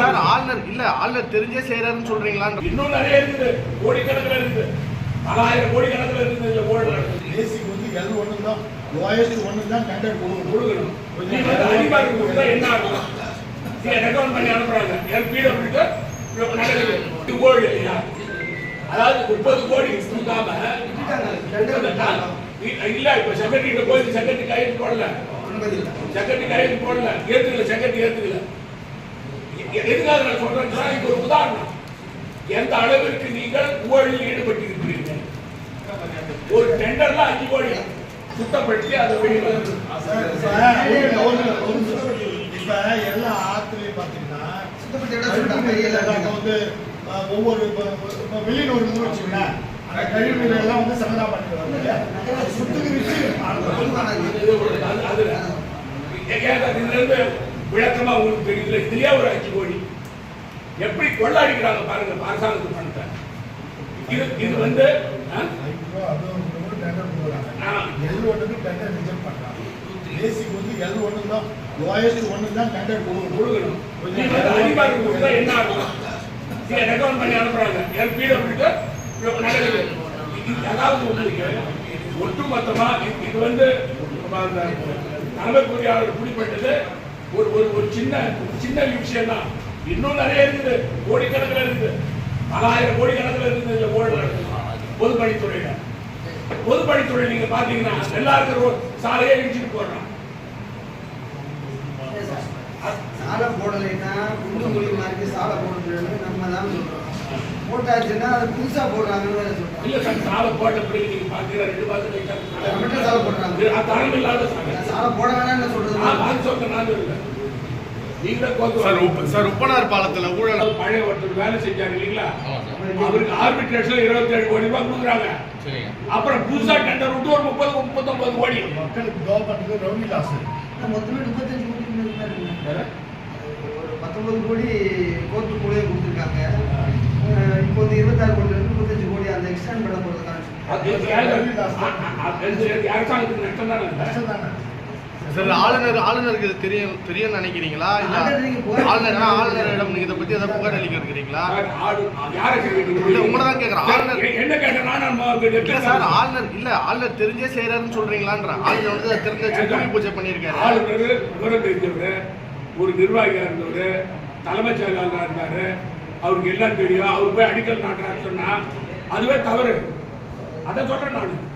Sir ஆளுநர் இல்ல ஆளுநர் தெரிஞ்சே செய்யறாருன்னு சொல்றீங்களான்னு இன்னும் நிறைய இருக்குது. கோடிக்கணக்கில் இருக்குது. பலாயிரம் கோடிக்கணக்கில் இருக்குது இந்த ஊழல் நடக்குது பேசிக் வந்து எல் ஒன்று தான் லோயஸ்ட் ஒன்று தான் டெண்டர் கொடுக்கணும். கொடுக்கணும். நீ வந்து அதிகாரி கொடுத்தா என்ன ஆகும்? நீ ரெக்கமெண்ட் பண்ணி அனுப்புறாங்க. எல்பியில விட்டு நடக்குது இது இல்லையா அதாவது முப்பது கோடி கொடுக்காம இல்ல இப்ப செக்ரட்டரி போய் செக்ரட்டரி கையெழுத்து போடல. செக்ரட்டரி கையெழுத்து போடல. ஏத்துக்கல செக்ரட்டரி ஏத்துக்கல. எதுக்காக நான் சொல்றேன்னா இது ஒரு உதாரணம் எந்த அளவிற்கு நீங்கள் ஊழலில் ஈடுபட்டிருக்கிறீர்கள் ஒரு டெண்டர்ல அஞ்சு கோடி சுத்தப்படுத்தி அதை வெளியில இப்ப எல்லா ஆத்துலயும் பாத்தீங்கன்னா வந்து ஒவ்வொரு ஊர் வச்சுங்களேன் அந்த கழிவு எல்லாம் வந்து சங்கடா பண்ணிடுவாங்க இல்லையா? அது இது விளக்கமா உங்களுக்கு தெரியல. இதுலயே ஒரு அஞ்சு கோடி. எப்படி கொள்ளடிக்கிறாங்க பாருங்க அரசாங்கத்து பணத்தை இது இது வந்து பேசிக் வந்து எல் ஒன்று தான் லோயஸ்ட் ஒன்று தான் டெண்டர் கொடுக்கணும் கொடுக்கணும் நீ வந்து அதிகாரி கொடுத்தா என்ன ஆகும்? நீ ரெக்கமெண்ட் பண்ணி அனுப்புறாங்க? எல்பியில விட்டு நடக்குது. இது அதாவது உங்களுக்கு ஒட்டுமொத்தமா இது- இது வந்து அந்த தலைமை பொறியாளர் குடிப்பட்டது ஒரு ஒரு ஒரு சின்ன சின்ன விஷயம் தான் இன்னும் நிறைய இருக்குது. கோடிக்கணக்கில் இருக்குது. பலாயிரம் கோடிக்கணக்கில் இருக்குது இந்த ஊழல் பொதுப்பணித்துறையில. பொதுப்பணித்துறை நீங்க பாத்தீங்கன்னா எல்லாருக்கும் சாலையே இடிச்சுட்டு போடுறான். சாலை போடலைன்னா குண்டு மூலியமா இருக்கு சாலை போடுறது நம்ம தான் போட்டாச்சுன்னா அது புதுசா போடுறாங்கன்னு சொல்றோம் இல்ல சார் சாலை போட்ட பிறகு நீங்க பாத்தீங்கன்னா ரெண்டு மட்டும் சாலை போடுறாங்க. தரம் இல்லாத சாலை. சாலை போட வேணாம்னு சொல்றது நான் சொல்றேன் நான் கோத்து சார் உப்ப சார் உப்பனார் பாலத்துல ஊழல். பழைய ஒருத்தர் வேலை செஞ்சாரு இல்லைங்களா? அவருக்கு ஆர்பிட்ரேஷன்ல இருபத்தி ஏழு கோடி ரூபாய் கொடுக்குறாங்க. அப்புறம் புதுசா டெண்டர் விட்டு ஒரு முப்பது முப்பத்தொன்பது கோடி. மக்களுக்கு கவர்மெண்ட்டுக்கு ரெவன்யூ லாஸ் மொத்தமே முப்பத்தஞ்சு கோடி. ஒரு பத்தொன்பது கோடி கோர்ட்டு மூலியம் கொடுத்துருக்காங்க அஹ் இப்போ வந்து இருபத்தாறு கோடி இருந்து முப்பத்தஞ்சு கோடி அந்த எக்ஸ்டெண்ட் பண்ண தானே சார் ஆளுநர் ஆளுநருக்கு இது தெரியும் தெரியும் நினைக்கிறீங்களா? இல்ல ஆளுநர் ஆளுநரிடம் நீங்க இதை பத்தி ஏதாவது புகார் அளிக்க இருக்கிறீங்களா? இல்ல, உங்களை தான் கேட்கிறேன். ஆளுநர் என்ன சார் ஆளுநர் இல்ல ஆளுநர் தெரிஞ்சே செய்யறாருன்னு சொல்றீங்களான்ற. ஆளுநர் வந்து அதை தெரிஞ்ச பூமி பூஜை பண்ணியிருக்காரு. ஆளுநர் ஒரு நிர்வாகியா இருந்தவர் தலைமைச் செயலாளராக இருந்தாரு அவருக்கு எல்லாம் தெரியும். அவர் போய் அடிக்கல் நாட்டுறாரு சொன்னா அதுவே தவறு. அதை சொல்றேன் நான்.